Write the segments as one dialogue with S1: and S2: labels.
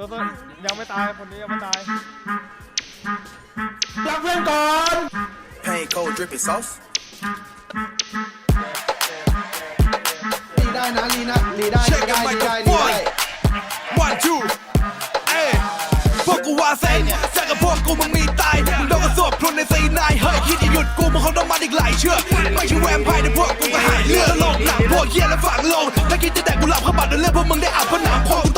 S1: ตัวตัวยังไม่ตายคนนี้ยังไม่ตาย
S2: รักเพื่อนก่อน
S3: Pain cold dripping sauce.
S2: รีได้นะรีนะรีได้รี
S3: Check
S2: ได้
S3: the
S2: รีได้รีได้
S3: microphone. One two. เอ้ยพวกกูว่าเซนจากกับพวกกูมึงมีตายมึงโดนกระสวบพลุนในซีนายเฮ้ยคิดจะหยุดกูมึงคงต้องมาอีกหลายเชือกไม่ใช่แวมไพร์แต่พวกกูก็หายเลือดโลกหนังพวกเฮียและฝังลงถ้าคิดจะแดกกูหลับเข้าบัตรเลือดพวกมึงได้อับผนังพองต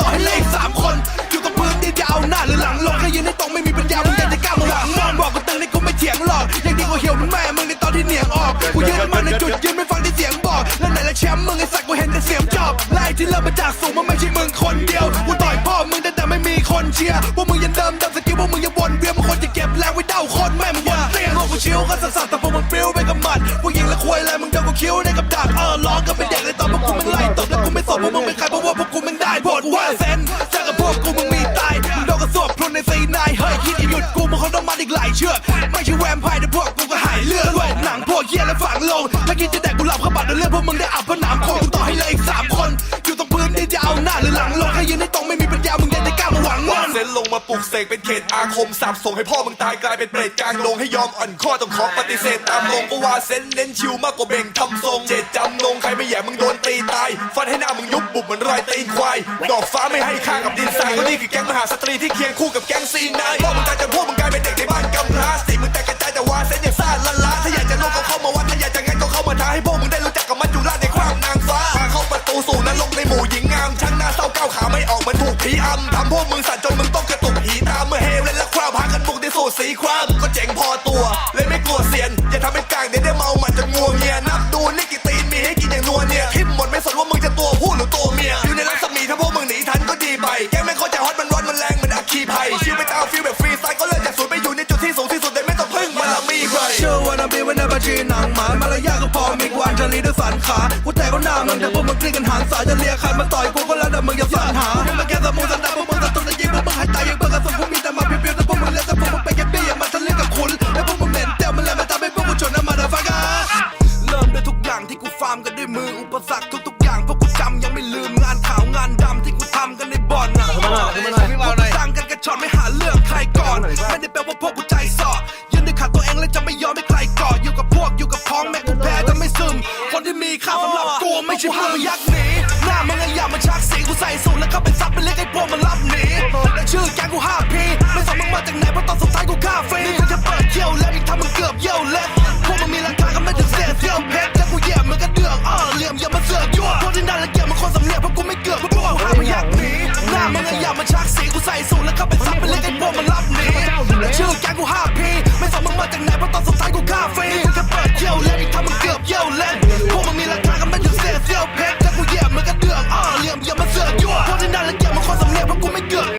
S3: ่อให้เลขส ไม่สนพวกมึงเป็นใครเพราะว่าพวกกูมึงได้บทว่าเซนจากับพวกกูมึงมีตายมึงโดนกระสวบพลุนในซีนายเฮ้ยคิดจะหยุดกูมึงคงต้องมาอีกหลายเชือกไม่ใช่แวมไพร์แต่พวกกูก็หายเลือดด้วยหนังพวกเฮียและฝังลงถ้าคิดจะแดกกูหลับเข้าบัตรเรื่องพวกมึงได้อับผนามโคงต่อให้เลยอีกสามคน กเส
S4: กเป็นเขตอาคมสาบส่งให้พ่อมึงตายกลายเป็นเปรตกลางลงให้ยอมอ่อนข้อต้องขอปฏิเสธตามลงก็ว่าเซนเน้นชิวมากกว่าเบ่งทำทรงเจ็ดจำนงใครไม่แย่มึงโดนตีตายฟันให้หน้ามึงยุบบุบเหมือนรอยตีนควายดอกฟ้าไม่ให้ค่ากับดินทรายก็นี่คือแก๊งมหาสตรีที่เคียงคู่กับแก๊งซีนายพ่อมึงตายจนพวกมึงกลายเป็นเด็กในบ้านกำพร้าสิมึงแต่ ผีอำทำพวกมึงสั่นจนมึงต้องกระตุกหีตามเมื่อเฮเล่นและคว้าพากันบุกที่สู่สีครามก็เจ๋งพอตัวเลยไม่กลัวเสียน อย่าทำเป็นกลางเดี๋ยวได้เมาหมัดจนงัวเงียนับดูนี่กี่ตีนมีให้กินอย่างนัวเนี่ยทิมหมดไม่สนว่ามึงจะตัวผู้หรือตัวเมียอยู่ในรัศมีถ้าพวกมึงหนีทันก็ดีไปแกไม่เข้าใจฮอตมันร้อนมันแรงเหมันอัคคีภัยชิวไปตามฟิลแบบฟรีสไตล์ก็เลิกจากศูนย์ไปอยู่ในจุดที่สูงที่สุดเลยไม่ต้องพึ่งบารมีใครเชื่อว่านาบีวันนาบาจีหนังหมามารยาทก็พอมีกวานจะรีด้วยสันขากูแต่ก็หน้ามึงแต่พวกมึงกลิ้งกันหางสายจะเลียใครมาต่อยกูก็แล้วแต่มึงอย่าสั่นหา
S3: มีค่าสำหรับกูไม่ใช่พวกยักษ์หนีหน้ามึงไอ้ยามาชักสีกูใส่สูทแล้วก็เป็นซับเป็นเล็กไอ้พวกมันรับหนีแต่ชื่อแกงกูห้าพีไม่สนมึงมาจากไหนเพราะตอนสุดท้ายกูฆ่าฟรีนี่กูจะเปิดเขี้ยวแล้วอีกทำมึงเกือบเยี่ยวเล็กพวกมึงมีราคาก็ไม่ถึงเศษเที่ยวเพชรแล้วกูเหยียบมันก็เดือกอ้อเหลี่ยมอย่ามาเสือกยั่วพวกที่นั่นละเกียจมันคนสำเนียกเพราะกูไม่เกือบพวกกูห้าพยักหนีหน้ามึงไอ้ยามาชักสีกูใส่สูทแล้วก็เป็นซับเป็นเล็กไอ้พวกมันรับ